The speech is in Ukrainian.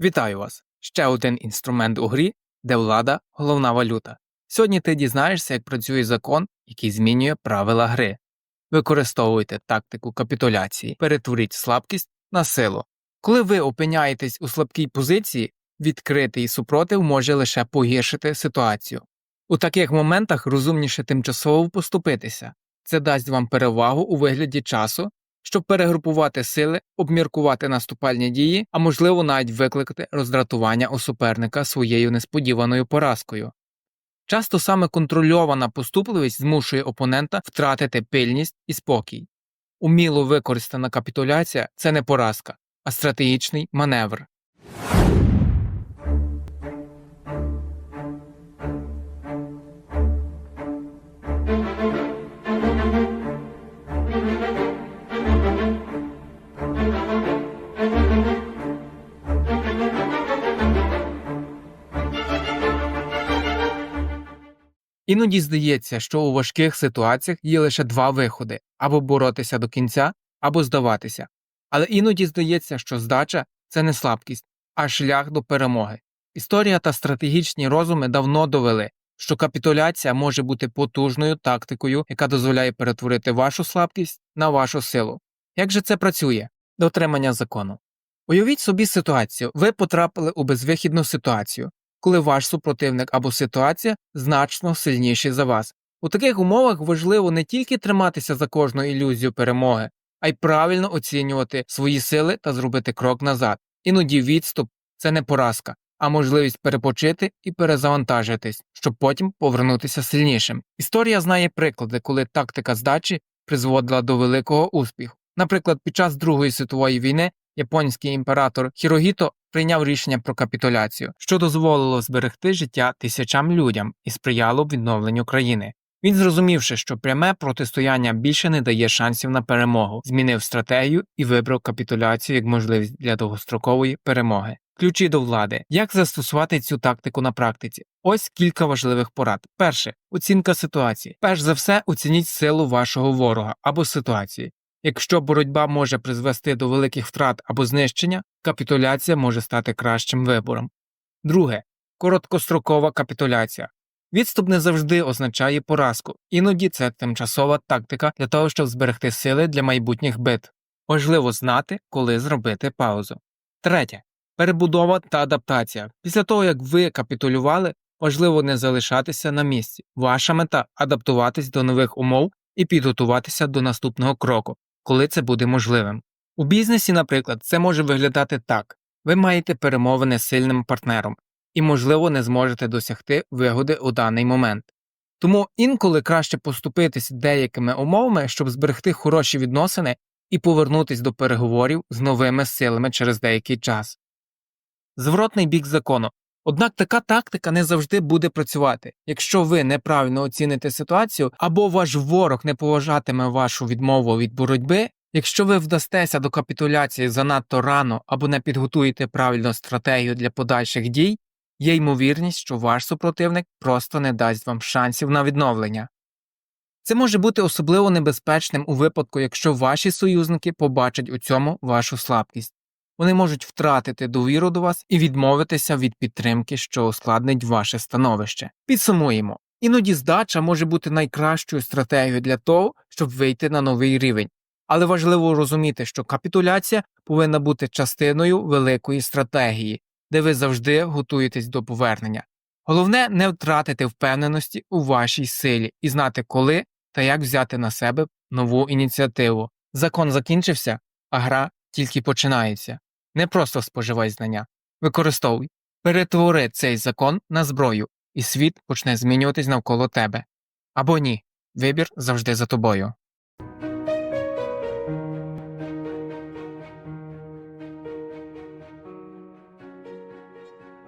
Вітаю вас! Ще один інструмент у грі, де влада головна валюта. Сьогодні ти дізнаєшся, як працює закон, який змінює правила гри. Використовуйте тактику капітуляції, перетворіть слабкість на силу. Коли ви опиняєтесь у слабкій позиції, відкритий супротив може лише погіршити ситуацію. У таких моментах розумніше тимчасово поступитися. Це дасть вам перевагу у вигляді часу, щоб перегрупувати сили, обміркувати наступальні дії, а можливо навіть викликати роздратування у суперника своєю несподіваною поразкою. Часто саме контрольована поступливість змушує опонента втратити пильність і спокій. Уміло використана капітуляція це не поразка, а стратегічний маневр. Іноді здається, що у важких ситуаціях є лише два виходи або боротися до кінця, або здаватися. Але іноді здається, що здача це не слабкість, а шлях до перемоги. Історія та стратегічні розуми давно довели, що капітуляція може бути потужною тактикою, яка дозволяє перетворити вашу слабкість на вашу силу. Як же це працює? Дотримання закону. Уявіть собі ситуацію, ви потрапили у безвихідну ситуацію коли ваш супротивник або ситуація значно сильніші за вас. У таких умовах важливо не тільки триматися за кожну ілюзію перемоги, а й правильно оцінювати свої сили та зробити крок назад. Іноді відступ це не поразка, а можливість перепочити і перезавантажитись, щоб потім повернутися сильнішим. Історія знає приклади, коли тактика здачі призводила до великого успіху. Наприклад, під час Другої світової війни японський імператор Хірогіто прийняв рішення про капітуляцію, що дозволило зберегти життя тисячам людям і сприяло б відновленню країни. Він, зрозумівши, що пряме протистояння більше не дає шансів на перемогу, змінив стратегію і вибрав капітуляцію як можливість для довгострокової перемоги. Ключі до влади. Як застосувати цю тактику на практиці? Ось кілька важливих порад. Перше оцінка ситуації. Перш за все, оцініть силу вашого ворога або ситуації. Якщо боротьба може призвести до великих втрат або знищення, капітуляція може стати кращим вибором. Друге короткострокова капітуляція. Відступ не завжди означає поразку, іноді це тимчасова тактика для того, щоб зберегти сили для майбутніх битв. Важливо знати, коли зробити паузу. Третє перебудова та адаптація. Після того, як ви капітулювали, важливо не залишатися на місці. Ваша мета адаптуватись до нових умов і підготуватися до наступного кроку коли це буде можливим. У бізнесі, наприклад, це може виглядати так ви маєте перемовини з сильним партнером і, можливо, не зможете досягти вигоди у даний момент. Тому інколи краще поступитись деякими умовами, щоб зберегти хороші відносини і повернутися до переговорів з новими силами через деякий час. Зворотний бік закону. Однак така тактика не завжди буде працювати. Якщо ви неправильно оціните ситуацію, або ваш ворог не поважатиме вашу відмову від боротьби, якщо ви вдастеся до капітуляції занадто рано або не підготуєте правильну стратегію для подальших дій, є ймовірність, що ваш супротивник просто не дасть вам шансів на відновлення. Це може бути особливо небезпечним у випадку, якщо ваші союзники побачать у цьому вашу слабкість вони можуть втратити довіру до вас і відмовитися від підтримки, що ускладнить ваше становище. Підсумуємо. Іноді здача може бути найкращою стратегією для того, щоб вийти на новий рівень, але важливо розуміти, що капітуляція повинна бути частиною великої стратегії, де ви завжди готуєтесь до повернення. Головне не втратити впевненості у вашій силі і знати, коли та як взяти на себе нову ініціативу. Закон закінчився, а гра тільки починається. Не просто споживай знання, використовуй, перетвори цей закон на зброю, і світ почне змінюватись навколо тебе. Або ні, вибір завжди за тобою.